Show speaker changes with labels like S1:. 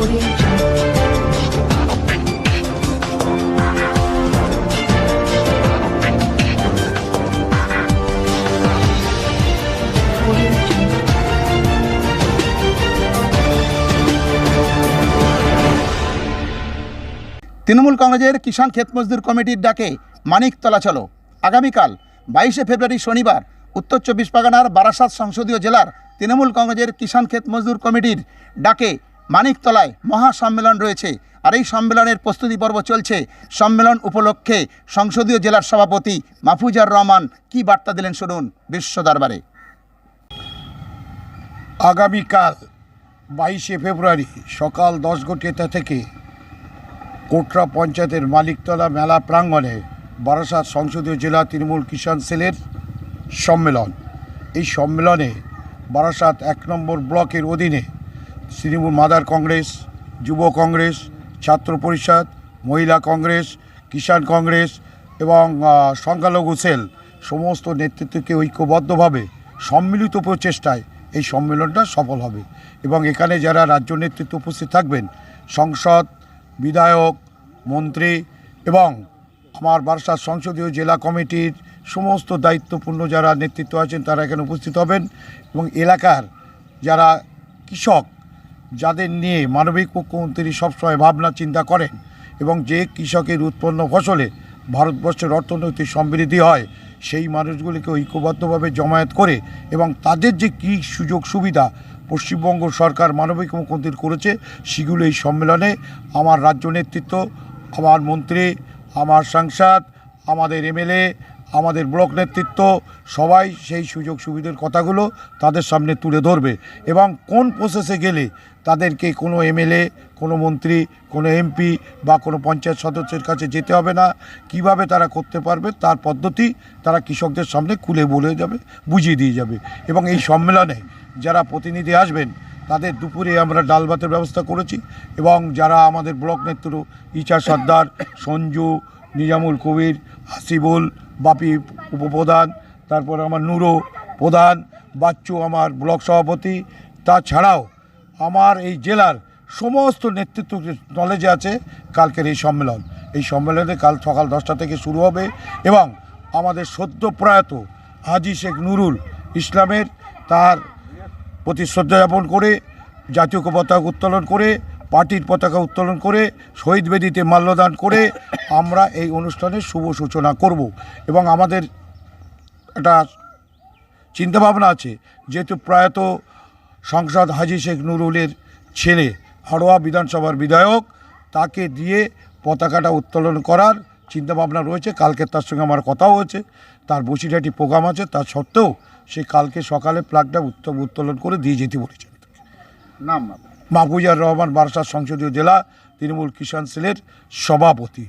S1: তৃণমূল কংগ্রেসের কিষাণ ক্ষেত মজদুর কমিটির ডাকে মানিকতলা চলো আগামীকাল বাইশে ফেব্রুয়ারি শনিবার উত্তর চব্বিশ পরগনার বারাসাত সংসদীয় জেলার তৃণমূল কংগ্রেসের কিষাণ ক্ষেত মজদুর কমিটির ডাকে মানিকতলায় মহা সম্মেলন রয়েছে। আর এই সম্মেলনের প্রস্তুতি পর্ব চলছে। সম্মেলন উপলক্ষে সংসদীয় জেলার সভাপতি মাহফুজার রহমান কি বার্তা দিলেন শুনুন বিশ্ব দরবারে।
S2: আগামীকাল বাইশে ফেব্রুয়ারি সকাল দশ ঘটিটা থেকে কোটরা পঞ্চায়েতের মালিকতলা মেলা প্রাঙ্গণে বারাসাত সংসদীয় জেলা তৃণমূল কিষাণ সেলের সম্মেলন। এই সম্মেলনে বারাসাত এক নম্বর ব্লকের অধীনে তৃণমূল মাদার কংগ্রেস, যুব কংগ্রেস, ছাত্র পরিষদ, মহিলা কংগ্রেস, কিষাণ কংগ্রেস এবং সংখ্যালঘু সেল সমস্ত নেতৃত্বকে ঐক্যবদ্ধভাবে সম্মিলিত প্রচেষ্টায় এই সম্মেলনটা সফল হবে। এবং এখানে যারা রাজ্য নেতৃত্ব উপস্থিত থাকবেন, সংসদ, বিধায়ক, মন্ত্রী এবং আমার বারাসাত সংসদীয় জেলা কমিটির সমস্ত দায়িত্বপূর্ণ যারা নেতৃত্ব আছেন তারা এখানে উপস্থিত হবেন এবং এলাকার যারা কৃষক যাদের নিয়ে মানবিক মুখ্যমন্ত্রী সবসময় ভাবনা, চিন্তা করেন এবং যে কৃষকের উৎপন্ন ফসলে ভারতবর্ষের অর্থনৈতিক সমৃদ্ধি হয়, সেই মানুষগুলিকে ঐক্যবদ্ধভাবে জমায়েত করে এবং তাদের যে কী সুযোগ সুবিধা পশ্চিমবঙ্গ সরকার মানবিক মুখ্যমন্ত্রী করেছে, সেগুলো এই সম্মেলনে আমার রাজ্য নেতৃত্ব, আমার মন্ত্রী, আমার সাংসদ, আমাদের এমএলএ আমাদের ব্লক নেতৃত্ব সবাই সেই সুযোগ সুবিধার কথাগুলো তাদের সামনে তুলে ধরবে এবং কোন প্রসেসে গেলে তাদেরকে কোনো এমএলএ, কোনো মন্ত্রী, কোনো এমপি বা কোনো পঞ্চায়েত সদস্যের কাছে যেতে হবে না। কীভাবে তারা করতে পারবে তার পদ্ধতি তারা কৃষকদের সামনে খুলে বলে যাবে, বুঝিয়ে দিয়ে যাবে। এবং এই সম্মেলনে যারা প্রতিনিধি আসবেন, তাদের দুপুরে আমরা ডাল ভাতের ব্যবস্থা করেছি এবং যারা আমাদের ব্লক নেতৃত্ব ইচা সর্দার সঞ্জু, নিজামুল কবির হাসিবুল বাপি উপপ্রধান, তারপর আমার নুরো প্রধান, বাচ্চু আমার ব্লক সভাপতি। তাছাড়াও আমার এই জেলার সমস্ত নেতৃত্ব নলেজে আছে কালকের এই সম্মেলন। এই সম্মেলনে কাল সকাল দশটা থেকে শুরু হবে এবং আমাদের সদ্য প্রয়াত হাজি শেখ নুরুল ইসলামের তার প্রতি শ্রদ্ধা জ্ঞাপন করে, জাতীয় পতাকা উত্তোলন করে, পার্টির পতাকা উত্তোলন করে, শহীদ বেদিতে মাল্যদান করে আমরা এই অনুষ্ঠানের শুভ সূচনা করব এবং আমাদের একটা চিন্তাভাবনা আছে যেহেতু প্রয়াত সংসদ হাজি শেখ নুরুলের ছেলে হাড়োয়া বিধানসভার বিধায়ক তাকে দিয়ে পতাকাটা উত্তোলন করার চিন্তাভাবনা রয়েছে। কালকে তার সঙ্গে আমার কথাও হয়েছে তার বসিরহাটি প্রোগ্রাম আছে তা সত্ত্বেও সে কালকে সকালে প্লাগটা উত্ত- উত্তোলন করে দিয়ে যেতে বলেছেন।
S1: নাম
S2: মাহফুজার রহমান বারাসাত সংসদীয় জেলা তৃণমূল কিষাণ সেলের সভাপতি।